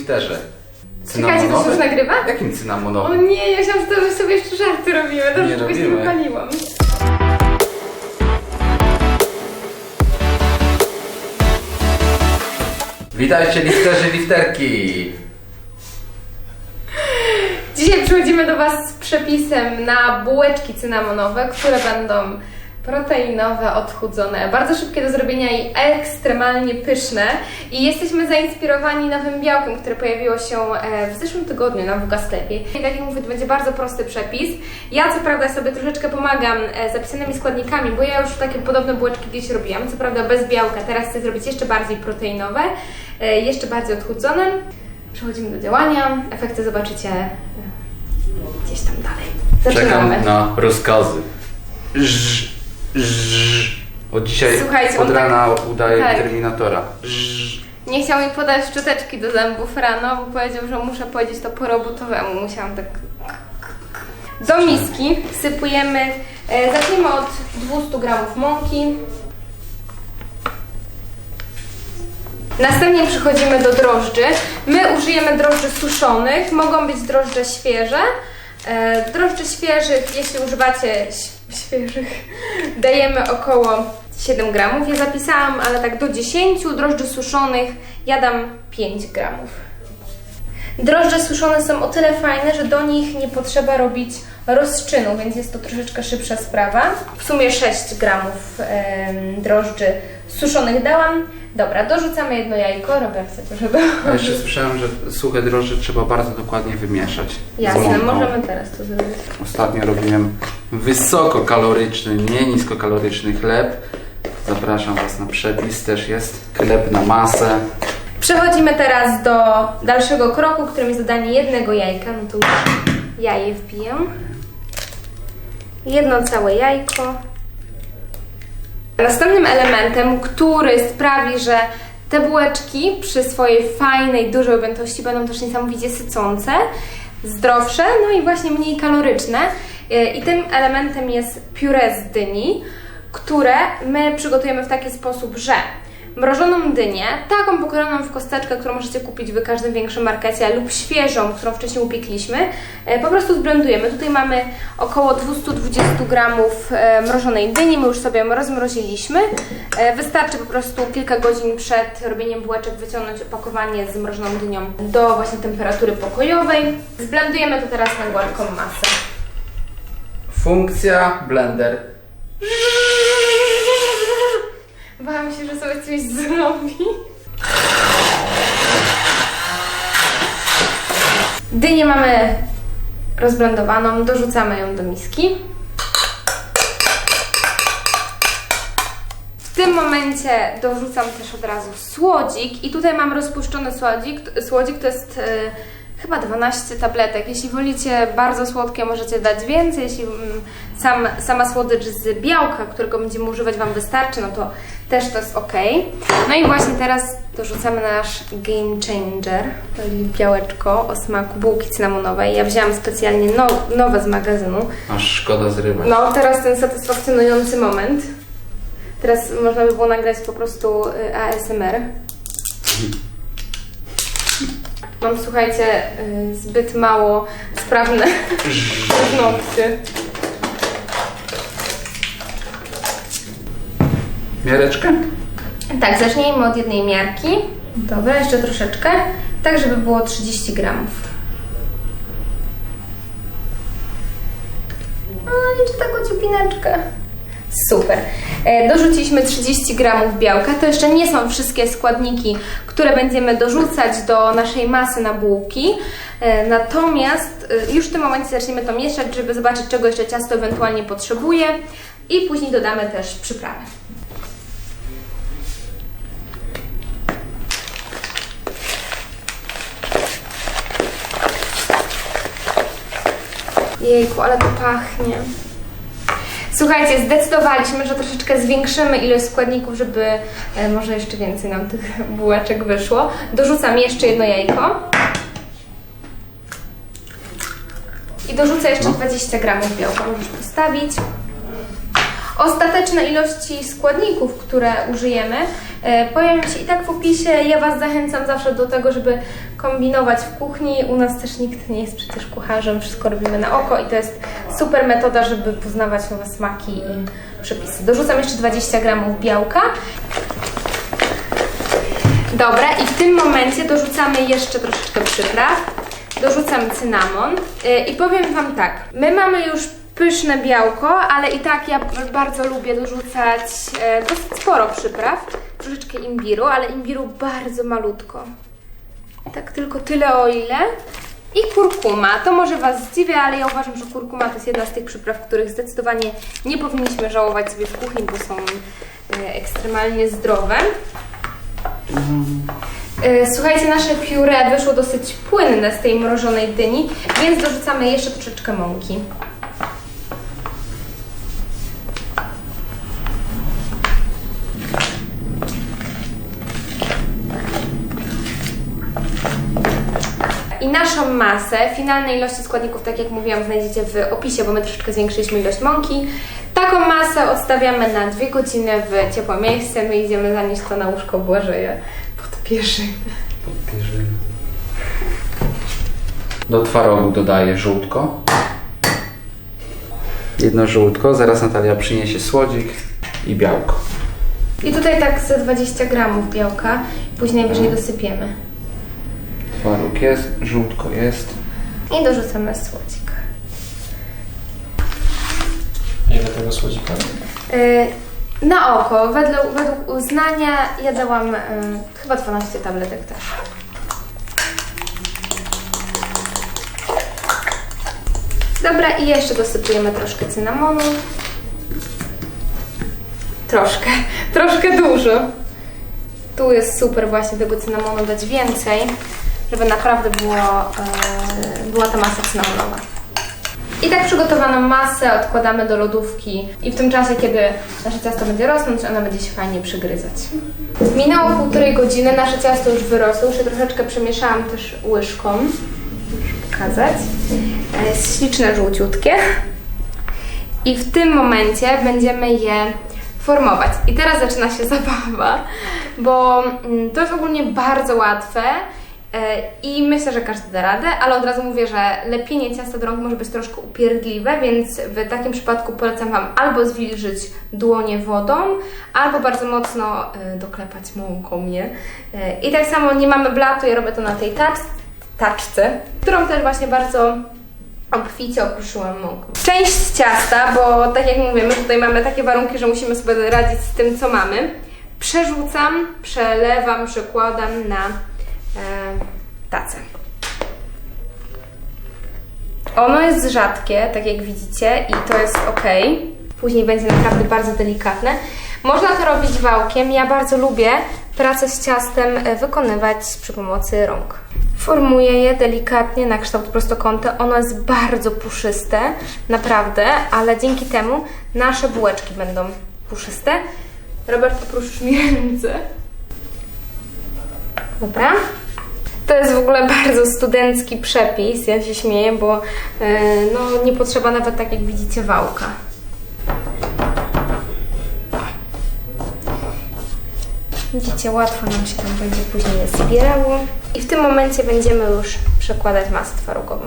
lifterze. Czekajcie, to się już nagrywa? Jakim O cynamonowym? nie, ja myślałam, że to my sobie jeszcze żarty robimy, to Nie już nie wypaliłam. Witajcie lifterzy, lifterki! Dzisiaj przychodzimy do Was z przepisem na bułeczki cynamonowe, które będą proteinowe, odchudzone, bardzo szybkie do zrobienia i ekstremalnie pyszne. I jesteśmy zainspirowani nowym białkiem, które pojawiło się e, w zeszłym tygodniu na WG sklepie. I tak jak mówię, to będzie bardzo prosty przepis. Ja co prawda sobie troszeczkę pomagam e, zapisanymi składnikami, bo ja już takie podobne bułeczki kiedyś robiłam, co prawda bez białka. Teraz chcę zrobić jeszcze bardziej proteinowe, e, jeszcze bardziej odchudzone. Przechodzimy do działania. Efekty zobaczycie gdzieś tam dalej. Zaczynamy. Czekam na rozkazy. Od dzisiaj, Słuchajcie, od on rana udaje tak. Terminatora. Nie chciał mi podać szczoteczki do zębów rano, bo powiedział, że muszę powiedzieć to po robotowemu. Musiałam tak... Do miski wsypujemy, e, zacznijmy od 200 gramów mąki. Następnie przechodzimy do drożdży. My użyjemy drożdży suszonych, mogą być drożdże świeże. E, drożdży świeżych, jeśli używacie świeżych, dajemy około 7 gramów. Ja zapisałam, ale tak do 10. Drożdży suszonych ja dam 5 gramów. Drożdże suszone są o tyle fajne, że do nich nie potrzeba robić rozczynu, więc jest to troszeczkę szybsza sprawa. W sumie 6 gramów drożdży suszonych dałam. Dobra, dorzucamy jedno jajko, robię chcę, żeby... A jeszcze słyszałem, że suche drożdże trzeba bardzo dokładnie wymieszać. Jasne, możemy teraz to zrobić. Ostatnio robiłem wysokokaloryczny, nie niskokaloryczny chleb. Zapraszam Was na przepis, też jest chleb na masę. Przechodzimy teraz do dalszego kroku, którym jest dodanie jednego jajka. No już jaje wbiję. Jedno całe jajko. Następnym elementem, który sprawi, że te bułeczki przy swojej fajnej, dużej objętości będą też niesamowicie sycące, zdrowsze, no i właśnie mniej kaloryczne. Yy, I tym elementem jest pióre z dyni, które my przygotujemy w taki sposób, że mrożoną dynię, taką pokrojoną w kosteczkę, którą możecie kupić w każdym większym markecie, lub świeżą, którą wcześniej upiekliśmy, e, po prostu zblendujemy. Tutaj mamy około 220 gramów e, mrożonej dyni, my już sobie ją rozmroziliśmy. E, Wystarczy po prostu kilka godzin przed robieniem bułeczek wyciągnąć opakowanie z mrożoną dynią do właśnie temperatury pokojowej. Zblendujemy to teraz na gładką masę. Funkcja blender. Bałam się, że sobie coś zrobi. Dynię mamy rozblendowaną, dorzucamy ją do miski. W tym momencie dorzucam też od razu słodzik i tutaj mam rozpuszczony słodzik. Słodzik to jest e, chyba 12 tabletek. Jeśli wolicie bardzo słodkie, możecie dać więcej. Jeśli mm, sam, sama słodycz z białka, którego będziemy używać Wam wystarczy, no to też to jest ok. No i właśnie teraz dorzucamy nasz game changer, czyli białeczko o smaku bułki cynamonowej. Ja wzięłam specjalnie no, nowe z magazynu. Aż szkoda zrywać. No, teraz ten satysfakcjonujący moment. Teraz można by było nagrać po prostu y, ASMR. Mam, słuchajcie, y, zbyt mało sprawne nokty. Miareczkę? Tak, zacznijmy od jednej miarki. Dobra, jeszcze troszeczkę. Tak, żeby było 30 gramów. No, jeszcze taką ciupineczkę. Super. E, Dorzuciliśmy 30 gramów białka. To jeszcze nie są wszystkie składniki, które będziemy dorzucać do naszej masy na bułki. E, Natomiast e, już w tym momencie zaczniemy to mieszać, żeby zobaczyć, czego jeszcze ciasto ewentualnie potrzebuje. I później dodamy też przyprawy. Jejku, ale to pachnie. Słuchajcie, zdecydowaliśmy, że troszeczkę zwiększymy ilość składników, żeby e, może jeszcze więcej nam tych bułeczek wyszło. Dorzucam jeszcze jedno jajko. I dorzucę jeszcze 20 gramów białka. Możesz postawić. Ostateczne ilości składników, które użyjemy, e, pojawią się i tak w opisie. Ja Was zachęcam zawsze do tego, żeby kombinować w kuchni. U nas też nikt nie jest przecież kucharzem, wszystko robimy na oko i to jest super metoda, żeby poznawać nowe smaki i przepisy. Dorzucam jeszcze 20 gramów białka. Dobra, i w tym momencie dorzucamy jeszcze troszeczkę przypraw. Dorzucam cynamon Yy, i powiem Wam tak, my mamy już pyszne białko, ale i tak ja bardzo lubię dorzucać e, dosyć sporo przypraw. Troszeczkę imbiru, ale imbiru bardzo malutko. Tak tylko tyle o ile. I kurkuma. To może Was zdziwi, ale ja uważam, że kurkuma to jest jedna z tych przypraw, których zdecydowanie nie powinniśmy żałować sobie w kuchni, bo są e, ekstremalnie zdrowe. E, Słuchajcie, nasze pióre wyszło dosyć płynne z tej mrożonej dyni, więc dorzucamy jeszcze troszeczkę mąki. I naszą masę, finalne ilości składników, tak jak mówiłam, znajdziecie w opisie, bo my troszeczkę zwiększyliśmy ilość mąki. Taką masę odstawiamy na dwie godziny w ciepłe miejsce. My idziemy zanieść to na łóżko Błażeja pod pierzynę. Pierzyny. Do twarogu dodaję żółtko. Jedno żółtko, zaraz Natalia przyniesie słodzik i białko. I tutaj tak ze 20 gramów białka, później wyżej dosypiemy. Twaróg jest, żółtko jest. I dorzucamy słodzik. Ile tego słodzika? Yy, na oko, wedle, według uznania ja dałam yy, chyba 12 tabletek też. Dobra, i jeszcze dosypujemy troszkę cynamonu. Troszkę, troszkę dużo. Tu jest super właśnie tego cynamonu dać więcej, żeby naprawdę było, yy, była ta masa cynamonowa. I tak przygotowaną masę odkładamy do lodówki i w tym czasie, kiedy nasze ciasto będzie rosnąć, ona będzie się fajnie przygryzać. Minęło półtorej godziny, nasze ciasto już wyrosło, już troszeczkę przemieszałam też łyżką. Pokazać. E, Jest śliczne, żółciutkie. I w tym momencie będziemy je formować. I teraz zaczyna się zabawa, bo mm, to jest ogólnie bardzo łatwe. E, I myślę, że każdy da radę, ale od razu mówię, że lepienie ciasta do rąk może być troszkę upierdliwe, więc w takim przypadku polecam Wam albo zwilżyć dłonie wodą, albo bardzo mocno e, doklepać mąką, nie? E, I tak samo nie mamy blatu, ja robię to na tej tacz, taczce, którą też właśnie bardzo obficie okruszyłam mąką. Część ciasta, bo tak jak mówię, my tutaj mamy takie warunki, że musimy sobie radzić z tym, co mamy. Przerzucam, przelewam, przekładam na tacę. Ono jest rzadkie, tak jak widzicie, i to jest ok. Później będzie naprawdę bardzo delikatne. Można to robić wałkiem. Ja bardzo lubię pracę z ciastem e, wykonywać przy pomocy rąk. Formuję je delikatnie na kształt prostokąta. Ono jest bardzo puszyste, naprawdę, ale dzięki temu nasze bułeczki będą puszyste. Robert, poproszę mi ręce. Dobra. To jest w ogóle bardzo studencki przepis. Ja się śmieję, bo e, no, nie potrzeba nawet tak jak widzicie wałka. Widzicie, łatwo nam się tam będzie później zbierało. I w tym momencie będziemy już przekładać masę twarogową.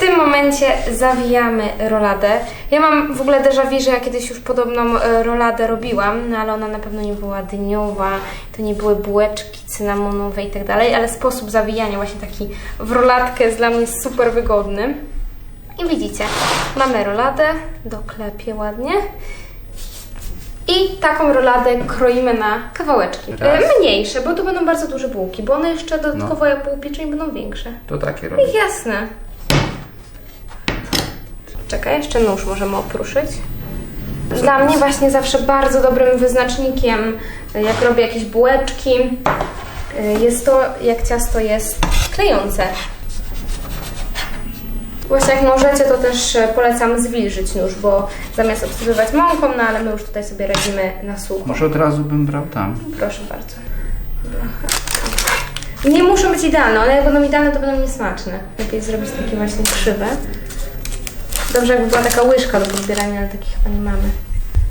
Tym momencie zawijamy roladę. Ja mam w ogóle déjà vu, że ja kiedyś już podobną e, roladę robiłam, no ale ona na pewno nie była dyniowa, to nie były bułeczki cynamonowe i tak dalej, ale sposób zawijania właśnie taki w rolatkę jest dla mnie super wygodny. I widzicie, mamy roladę, doklepię ładnie. I taką roladę kroimy na kawałeczki. Raz. E, Mniejsze, bo to będą bardzo duże bułki, bo one jeszcze dodatkowo jak po upieczeniu będą większe. To takie robię. Jasne. Czekaj, jeszcze nóż możemy opruszyć. Dla mnie właśnie zawsze bardzo dobrym wyznacznikiem, jak robię jakieś bułeczki, jest to, jak ciasto jest klejące. Właśnie jak możecie, to też polecam zwilżyć nóż, bo zamiast obsypywać mąką, no ale my już tutaj sobie radzimy na sucho. Może od razu bym brał tam. Proszę bardzo. Nie muszą być idealne, one jak będą idealne, to będą niesmaczne. Lepiej zrobić takie właśnie krzywe. Dobrze, jakby była taka łyżka do podbierania, ale takich chyba nie mamy.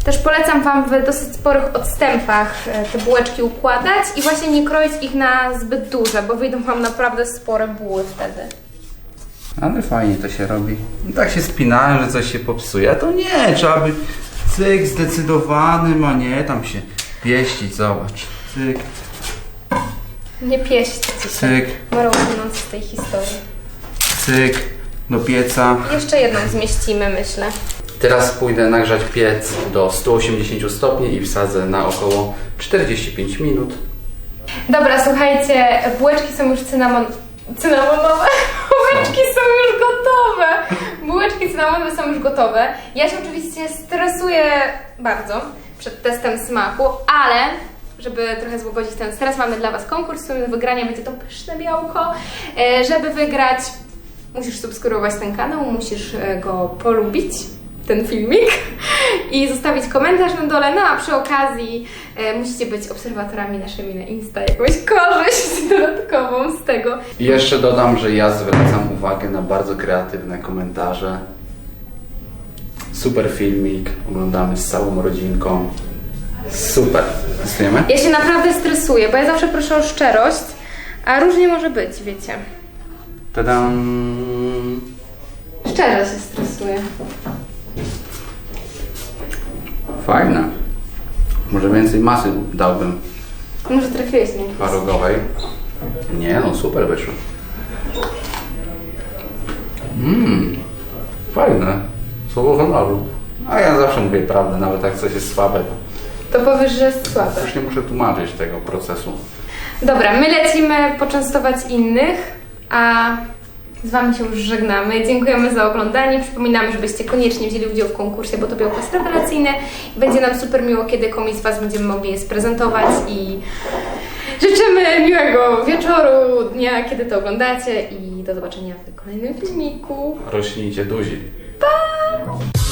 Też polecam Wam w dosyć sporych odstępach e, te bułeczki układać i właśnie nie kroić ich na zbyt duże, bo wyjdą Wam naprawdę spore buły wtedy. Ale fajnie to się robi. No tak się spinałem, że coś się popsuje, a to nie, trzeba być cyk zdecydowanym, a nie tam się pieścić, zobacz. Cyk, Nie pieśćcie się. cyk, Morał z tej historii. cyk, do pieca. Jeszcze jedną zmieścimy, myślę. Teraz pójdę nagrzać piec do 180 stopni i wsadzę na około 45 minut. Dobra, słuchajcie, bułeczki są już cynamon... cynamonowe. Bułeczki są już gotowe. Bułeczki cynamonowe są już gotowe. Ja się oczywiście stresuję bardzo przed testem smaku, ale żeby trochę złagodzić ten stres, mamy dla Was konkurs, w wygrania będzie to pyszne białko. E, Żeby wygrać, musisz subskrybować ten kanał, musisz e, go polubić, ten filmik i zostawić komentarz na dole, no a przy okazji e, musicie być obserwatorami naszymi na Insta, jakąś korzyść dodatkową z tego. I jeszcze dodam, że ja zwracam uwagę na bardzo kreatywne komentarze. Super filmik, oglądamy z całą rodzinką. Super. Testujemy? Ja się naprawdę stresuję, bo ja zawsze proszę o szczerość, a różnie może być, wiecie. Tadam. Szczerze się stresuję. Fajne. Może więcej masy dałbym Może trafiłeś mnie. twarogowej. Nie no, super wyszło. Mmm, fajne. Słowo honoru. A ja zawsze mówię prawdę, nawet jak coś jest słabe. To powiesz, że jest słabe. Już nie muszę tłumaczyć tego procesu. Dobra, my lecimy poczęstować innych, a z Wami się już żegnamy. Dziękujemy za oglądanie. Przypominamy, żebyście koniecznie wzięli udział w konkursie, bo to białko jest rewelacyjne. Będzie nam super miło, kiedy komuś z Was będziemy mogli je sprezentować i życzymy miłego wieczoru, dnia, kiedy to oglądacie i do zobaczenia w kolejnym filmiku. Rośnijcie duzi. Pa!